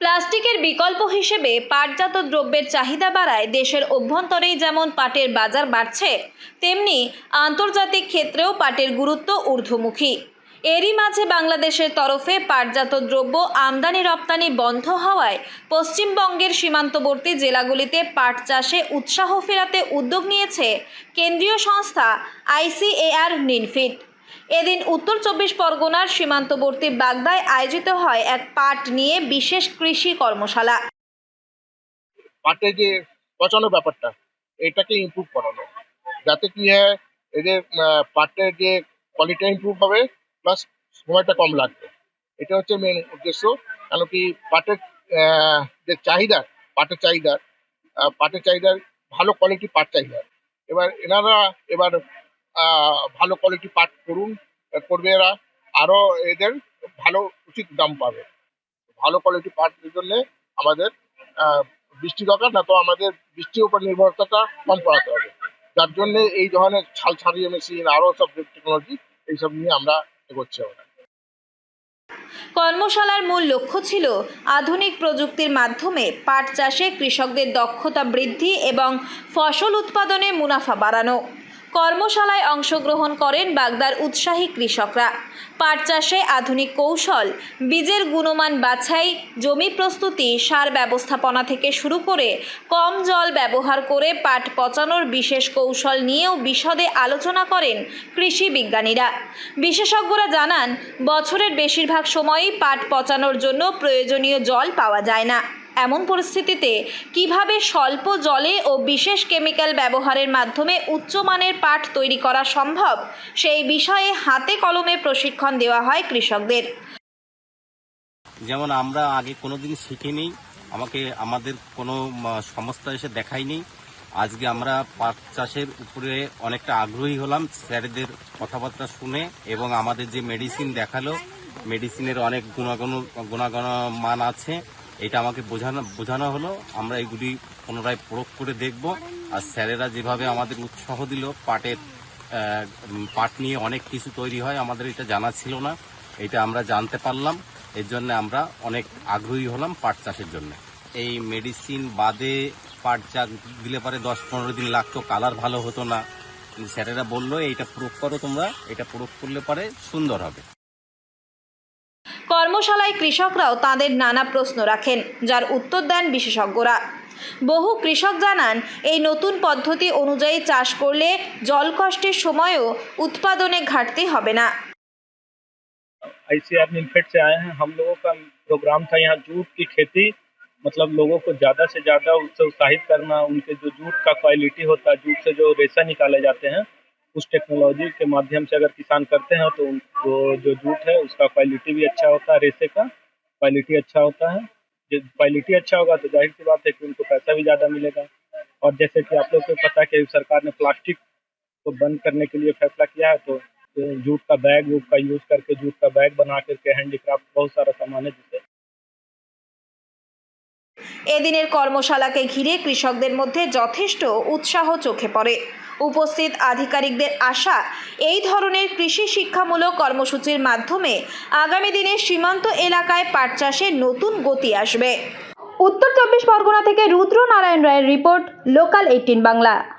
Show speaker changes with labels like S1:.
S1: প্লাস্টিকের বিকল্প হিসেবে পাটজাত দ্রব্যের চাহিদা বাড়ায় দেশের অভ্যন্তরেই যেমন পাটের বাজার বাড়ছে, তেমনি আন্তর্জাতিক ক্ষেত্রেও পাটের গুরুত্ব ঊর্ধ্বমুখী। এরই মাঝে বাংলাদেশের তরফে পাটজাত দ্রব্য আমদানি রপ্তানি বন্ধ হওয়ায় পশ্চিমবঙ্গের সীমান্তবর্তী জেলাগুলিতে পাট চাষে উৎসাহ ফেরাতে উদ্যোগ নিয়েছে কেন্দ্রীয় সংস্থা আইসিএআর নিনফিট এদিন উত্তর চব্বিশ পরগনার সীমান্তবর্তী বাগদায় আয়োজিত হয় এক পাট নিয়ে বিশেষ কৃষি কর্মশালা।
S2: পাটের যে পচানো ব্যাপারটা, এটাকে ইমপ্রুভ করানো। যাতে কি হয়, এদের পাটের যে কোয়ালিটি ইমপ্রুভ হবে প্লাস সময়টা কম লাগবে। এটা হচ্ছে মেন উদ্দেশ্য। কেন কি পাটের যে চাহিদা, পাটের চাহিদা পাটের চাহিদার ভালো কোয়ালিটি পাট চাহিদা। এবার এনারা এবার ভালো কোয়ালিটি পাট করুন করবে এরা। আরও এদের ভালো উচিত দাম পাবে। ভালো কোয়ালিটি পাটের জন্য আমাদের বৃষ্টি দরকার, না তো আমাদের বৃষ্টির উপর নির্ভরতাটা কম করাতে হবে। যার জন্য এই ধরনের ছাল ছাড়িয়ে মেশিন, আরও সব টেকনোলজি এইসব নিয়ে আমরা এগোচ্ছি আমরা।
S1: কর্মশালার মূল লক্ষ্য ছিল আধুনিক প্রযুক্তির মাধ্যমে পাট চাষে কৃষকদের দক্ষতা বৃদ্ধি এবং ফসল উৎপাদনে মুনাফা বাড়ানো। কর্মশালায় অংশগ্রহণ করেন বাগদার উৎসাহী কৃষকরা। পাট চাষে আধুনিক কৌশল, বীজের গুণমান বাছাই, জমি প্রস্তুতি, সার ব্যবস্থাপনা থেকে শুরু করে কম জল ব্যবহার করে পাট পচানোর বিশেষ কৌশল নিয়েও বিশদে আলোচনা করেন কৃষি বিজ্ঞানীরা। বিশেষজ্ঞরা জানান, বছরের বেশিরভাগ সময়ই পাট পচানোর জন্য প্রয়োজনীয় জল পাওয়া যায় না। এমন পরিস্থিতিতে কীভাবে স্বল্প জলে ও বিশেষ কেমিক্যাল ব্যবহারের মাধ্যমে উচ্চমানের পাট তৈরি করা সম্ভব, সেই বিষয়ে হাতে কলমে প্রশিক্ষণ দেওয়া হয় কৃষকদের।
S3: যেমন আমরা আগে কোনোদিন শিখিনি, আমাকে, আমাদের কোনো সংস্থা এসে দেখায়নি। আজকে আমরা পাট চাষের উপরে অনেকটা আগ্রহী হলাম স্যারেদের কথাবার্তা শুনে এবং আমাদের যে মেডিসিন দেখাল মেডিসিনের অনেক গুণাগুণ গুণাগুণ মান আছে। এটা আমাকে বোঝানো বোঝানো হলো। আমরা এগুলি পুনরায় প্রয়োগ করে দেখব। আর স্যারেরা যেভাবে আমাদের উৎসাহ দিল, পাটের পাট নিয়ে অনেক কিছু তৈরি হয়, আমাদের এটা জানা ছিল না। এটা আমরা জানতে পারলাম। এর জন্য আমরা অনেক আগ্রহী হলাম পাট চাষের জন্য। এই মেডিসিন বাদে পাট চাষ দিলে পরে দশ পনেরো দিন লাগতো, কালার ভালো হতো না। স্যারেরা বলল, এইটা প্রয়োগ করো তোমরা, এটা প্রয়োগ করলে পরে সুন্দর হবে।
S1: কর্মশালায় কৃষকরাও তাদের নানা প্রশ্ন রাখেন যার উত্তর দেন বিশেষজ্ঞরা বহু কৃষক জানান এই নতুন পদ্ধতি অনুযায়ী চাষ করলে জল কষ্টের সময়ও উৎপাদনে ঘাটতি হবে না
S4: आईसीआर निमफेड से आए हैं हम लोगों का प्रोग्राम था यहाँ जूट की खेती मतलब लोगों को ज़्यादा से ज़्यादा उससे उत्साहित करना उनके जो जूट का क्वालिटी होता है जूट से जो रेशा निकाले जाते हैं उस टेक्नोलॉजी के माध्यम से अगर किसान करते हैं तो उनको जो जूट है उसका क्वालिटी भी अच्छा होता है रेशे का क्वालिटी अच्छा होता है जब क्वालिटी अच्छा होगा तो जाहिर सी बात है कि उनको पैसा भी ज़्यादा मिलेगा और जैसे कि आप लोग को पता है कि सरकार ने प्लास्टिक को बंद करने के लिए फैसला किया है तो तो जूट का बैग वूट का यूज करके जूट का बैग बना करके हैंडीक्राफ्ट बहुत सारा सामान है जिससे
S1: এদিনের কর্মশালাকে ঘিরে কৃষকদের মধ্যে যথেষ্ট উৎসাহ চোখে পড়ে উপস্থিত আধিকারিকদের আশা, এই ধরনের কৃষি শিক্ষামূলক কর্মসূচির মাধ্যমে আগামী দিনে সীমান্ত এলাকায় পাট চাষে নতুন গতি আসবে। উত্তর চব্বিশ পরগনা থেকে রুদ্র নারায়ণ রায়ের রিপোর্ট, লোকাল এইটিন বাংলা।